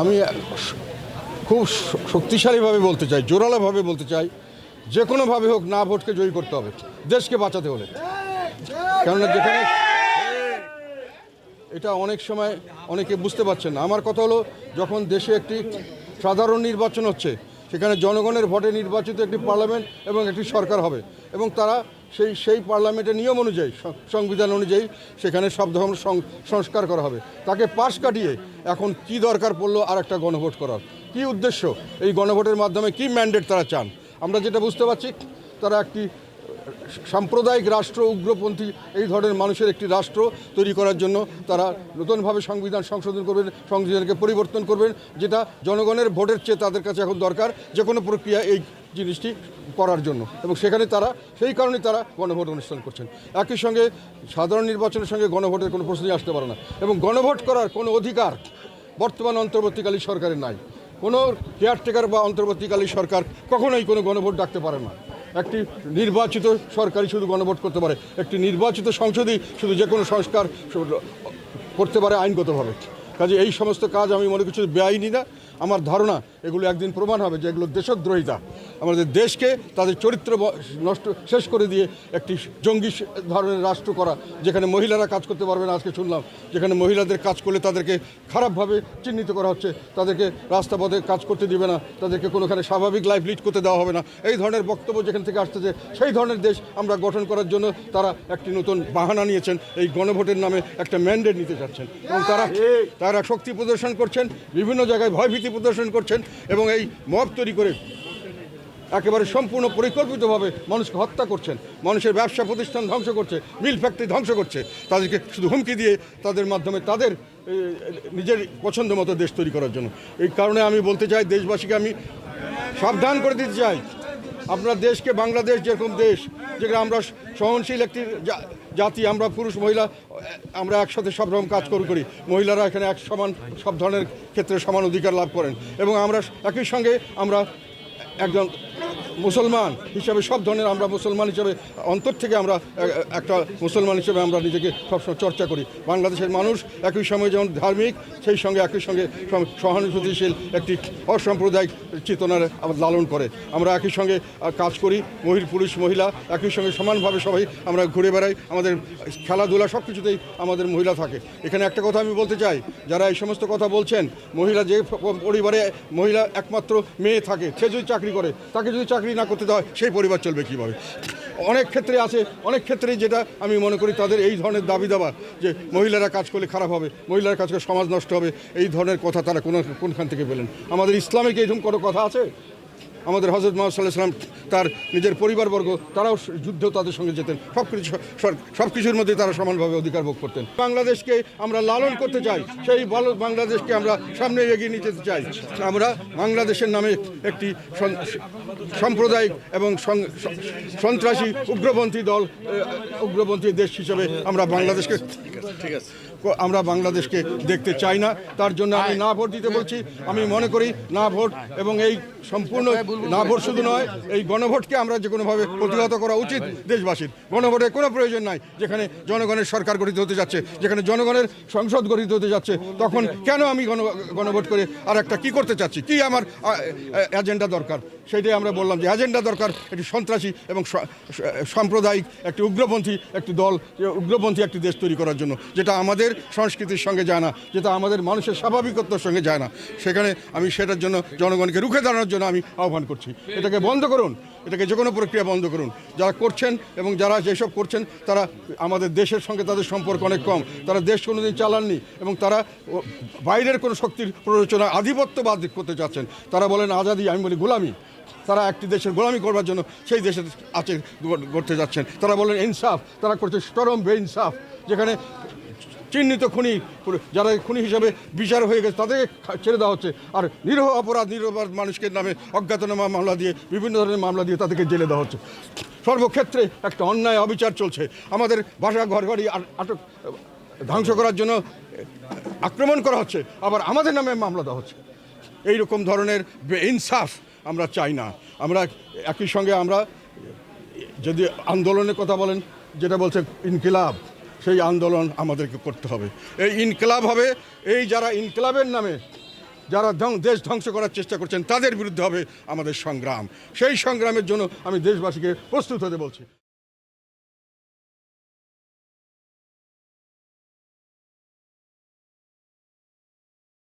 আমি খুব শক্তিশালীভাবে বলতে চাই, জোরালোভাবে বলতে চাই, যে কোনোভাবে হোক না ভোটকে জয়ী করতে হবে, দেশকে বাঁচাতে হলে। কেননা যেখানে এটা অনেক সময় অনেকে বুঝতে পারছেন না। আমার কথা হলো, যখন দেশে একটি সাধারণ নির্বাচন হচ্ছে সেখানে জনগণের ভোটে নির্বাচিত একটি পার্লামেন্ট এবং একটি সরকার হবে। এবং তারা সেই সেই পার্লামেন্টের নিয়ম অনুযায়ী সংবিধান অনুযায়ী সেখানে সব ধরনের সংস্কার করা হবে। তাকে পাশ কাটিয়ে এখন কি দরকার পড়ল আর একটা গণভোট করার? কি উদ্দেশ্য? এই গণভোটের মাধ্যমে কি ম্যান্ডেট তারা চান? আমরা যেটা বুঝতে পারছি, তারা একটি সাম্প্রদায়িক রাষ্ট্র, উগ্রপন্থী এই ধরনের মানুষের একটি রাষ্ট্র তৈরি করার জন্য তারা নতুনভাবে সংবিধান সংশোধন করবেন, সংবিধানকে পরিবর্তন করবেন, যেটা জনগণের ভোটের চেয়ে তাদের কাছে এখন দরকার যে কোনো প্রক্রিয়া এই জিনিসটি করার জন্য। এবং সেখানে তারা, সেই কারণে তারা গণভোট অনুষ্ঠান করছেন। একই সঙ্গে সাধারণ নির্বাচনের সঙ্গে গণভোটের কোনো প্রশ্নই আসতে পারে না। এবং গণভোট করার কোনো অধিকার বর্তমান অন্তর্বর্তীকালী সরকারের নাই। কোনো কেয়ারটেকার বা অন্তর্বর্তীকালী সরকার কখনোই কোনো গণভোট ডাকতে পারে না। একটি নির্বাচিত সরকারই শুধু গণভোট করতে পারে, একটি নির্বাচিত সংসদই শুধু যে কোনো সংস্কার করতে পারে আইনগতভাবে। কাজে এই সমস্ত কাজ আমি মনে করছি বেআইনি না। আমার ধারণা এগুলো একদিন প্রমাণ হবে যে এগুলো দেশদ্রোহিতা। আমাদের দেশকে তাদের চরিত্র নষ্ট, শেষ করে দিয়ে একটি জঙ্গি ধরনের রাষ্ট্র করা, যেখানে মহিলারা কাজ করতে পারবে না আজকে শুনলাম। যেখানে মহিলাদের কাজ করলে তাদেরকে খারাপভাবে চিহ্নিত করা হচ্ছে। তাদেরকে রাস্তা পথে কাজ করতে দিবে না। তাদেরকে কোনোখানে স্বাভাবিক লাইফ লিড করতে দেওয়া হবে না। এই ধরনের বক্তব্য যেখান থেকে আসতেছে সেই ধরনের দেশ আমরা গঠন করার জন্য তারা একটি নতুন বাহানা নিয়েছেন। এই গণভোটের নামে একটা ম্যান্ডেট নিতে চাচ্ছেন এবং তারা তারা শক্তি প্রদর্শন করছেন, বিভিন্ন জায়গায় ভয়ভীতি প্রদর্শন করছেন এবং এই মব তৈরি করে একেবারে সম্পূর্ণ পরিকল্পিতভাবে মানুষকে হত্যা করছেন। মানুষের ব্যবসা প্রতিষ্ঠান ধ্বংস করছে, মিল ফ্যাক্টরি ধ্বংস করছে। তাদেরকে শুধু হুমকি দিয়ে তাদের মাধ্যমে তাদের নিজের পছন্দ মতো দেশ তৈরি করার জন্য। এই কারণে আমি বলতে চাই, দেশবাসীকে আমি সাবধান করে দিতে চাই। আপনার দেশকে বাংলাদেশ যেরকম দেশ যেখানে আমরা সহনশীল একটি জাতি, আমরা পুরুষ, মহিলা, আমরা একসাথে সব রকম কাজ করি করি। মহিলারা এখানে এক সমান, সব ধরনের ক্ষেত্রে সমান অধিকার লাভ করেন। এবং আমরা একই সঙ্গে আমরা একজন মুসলমান হিসাবে, সব ধরনের আমরা মুসলমান হিসাবে, অন্তর থেকে আমরা একটা মুসলমান হিসেবে আমরা নিজেকে সবসময় চর্চা করি। বাংলাদেশের মানুষ একই সময় যেমন ধার্মিক, সেই সঙ্গে একই সঙ্গে সহানুভূতিশীল একটি অসাম্প্রদায়িক চেতনার লালন করে। আমরা একই সঙ্গে কাজ করি, মহিলা, পুরুষ, মহিলা, একই সঙ্গে সমানভাবে সবাই আমরা ঘুরে বেড়াই, আমাদের খেলাধুলা সব কিছুতেই আমাদের মহিলা থাকে। এখানে একটা কথা আমি বলতে চাই, যারা এই সমস্ত কথা বলছেন, মহিলা যে পরিবারে মহিলা একমাত্র মেয়ে থাকে, সে যদি চাকরি করে, তাকে যদি চাকরি না করতে হয়, সেই পরিবার চলবে কীভাবে? অনেক ক্ষেত্রে আছে, অনেক ক্ষেত্রে যেটা আমি মনে করি তাদের এই ধরনের দাবি দাবা যে মহিলারা কাজ করলে খারাপ হবে, মহিলারা কাজ করে সমাজ নষ্ট হবে, এই ধরনের কথা তারা কোনো কোনখান থেকে পেলেন? আমাদের ইসলামে কি এরকম কোনো কথা আছে? আমাদের হজরত মোহাম্মদ সাল্লাহ সাল্লাম তার নিজের পরিবারবর্গ, তারাও যুদ্ধ তাদের সঙ্গে যেতেন। সব কিছু সব কিছুর মধ্যে তারা সমানভাবে অধিকার ভোগ করতেন। বাংলাদেশকে আমরা লালন করতে চাই, সেই বাংলাদেশকে আমরা সামনে এগিয়ে নিয়ে যেতে চাই। আমরা বাংলাদেশের নামে একটি সাম্প্রদায়িক এবং সন্ত্রাসী উগ্রপন্থী দল উগ্রপন্থী দেশ হিসেবে আমরা বাংলাদেশকে ঠিক আছে। আমরা বাংলাদেশকে দেখতে চাই না। তার জন্য আমি না ভোট দিতে বলছি। আমি মনে করি না ভোট এবং এই সম্পূর্ণ না ভোট শুধু নয়, এই গণভোটকে আমরা যে কোনোভাবে প্রতিহত করা উচিত দেশবাসীর। গণভোটের কোনো প্রয়োজন নাই, যেখানে জনগণের সরকার গঠিত হতে যাচ্ছে, যেখানে জনগণের সংসদ গঠিত হতে যাচ্ছে, তখন কেন আমি গণ গণভোট করে আর একটা কী করতে চাচ্ছি? কি আমার এজেন্ডা দরকার? সেটাই আমরা বললাম যে এজেন্ডা দরকার একটি সন্ত্রাসী এবং সাম্প্রদায়িক একটি উগ্রপন্থী একটি দল উগ্রপন্থী একটি দেশ তৈরি করার জন্য, যেটা আমাদের সংস্কৃতির সঙ্গে যায় না, যেটা আমাদের মানুষের স্বাভাবিকত্বর সঙ্গে যায় না। সেখানে আমি সেটার জন্য জনগণকে রুখে দাঁড়ানোর জন্য আমি আহ্বান করছি। এটাকে বন্ধ করুন, এটাকে যে কোনো প্রক্রিয়া বন্ধ করুন। যারা করছেন এবং যারা যেসব করছেন, তারা আমাদের দেশের সঙ্গে তাদের সম্পর্ক অনেক কম। তারা দেশ কোনোদিন চালাননি এবং তারা বাইরের কোনো শক্তির প্ররোচনা আধিপত্যবাদ করতে চাচ্ছেন। তারা বলেন, আজাদি, আমি বলি, গোলামি। তারা একটি দেশের গোলামি করবার জন্য সেই দেশের আছে গড়তে যাচ্ছেন। তারা বলেন, ইনসাফ। তারা করছে চরম বে ইনসাফ। যেখানে চিহ্নিত খুনি, যারা খুনি হিসাবে বিচার হয়ে গেছে, তাদেরকে ছেড়ে দেওয়া হচ্ছে। আর নিরহ অপরাধ নিরহ মানুষকে নামে অজ্ঞাতনামা মামলা দিয়ে, বিভিন্ন ধরনের মামলা দিয়ে তাদেরকে জেলে দেওয়া হচ্ছে। সর্বক্ষেত্রে একটা অন্যায় অবিচার চলছে। আমাদের বাসা ঘর ঘরই আটক, ধ্বংস করার জন্য আক্রমণ করা হচ্ছে। আবার আমাদের নামে মামলা দেওয়া হচ্ছে। এই রকম ধরনের ইনসাফ আমরা চাই না। আমরা একই সঙ্গে আমরা যদি আন্দোলনের কথা বলেন, যেটা বলছে ইনকিলাব সেই আন্দোলন আমাদেরকে করতে হবে। এই ইনকলাব হবে, এই যারা ইনকলাবের নামে যারা দেশ ধ্বংস করার চেষ্টা করছেন, তাদের বিরুদ্ধে হবে আমাদের সংগ্রাম। সেই সংগ্রামের জন্য আমি দেশবাসীকে প্রস্তুত হতে বলছি।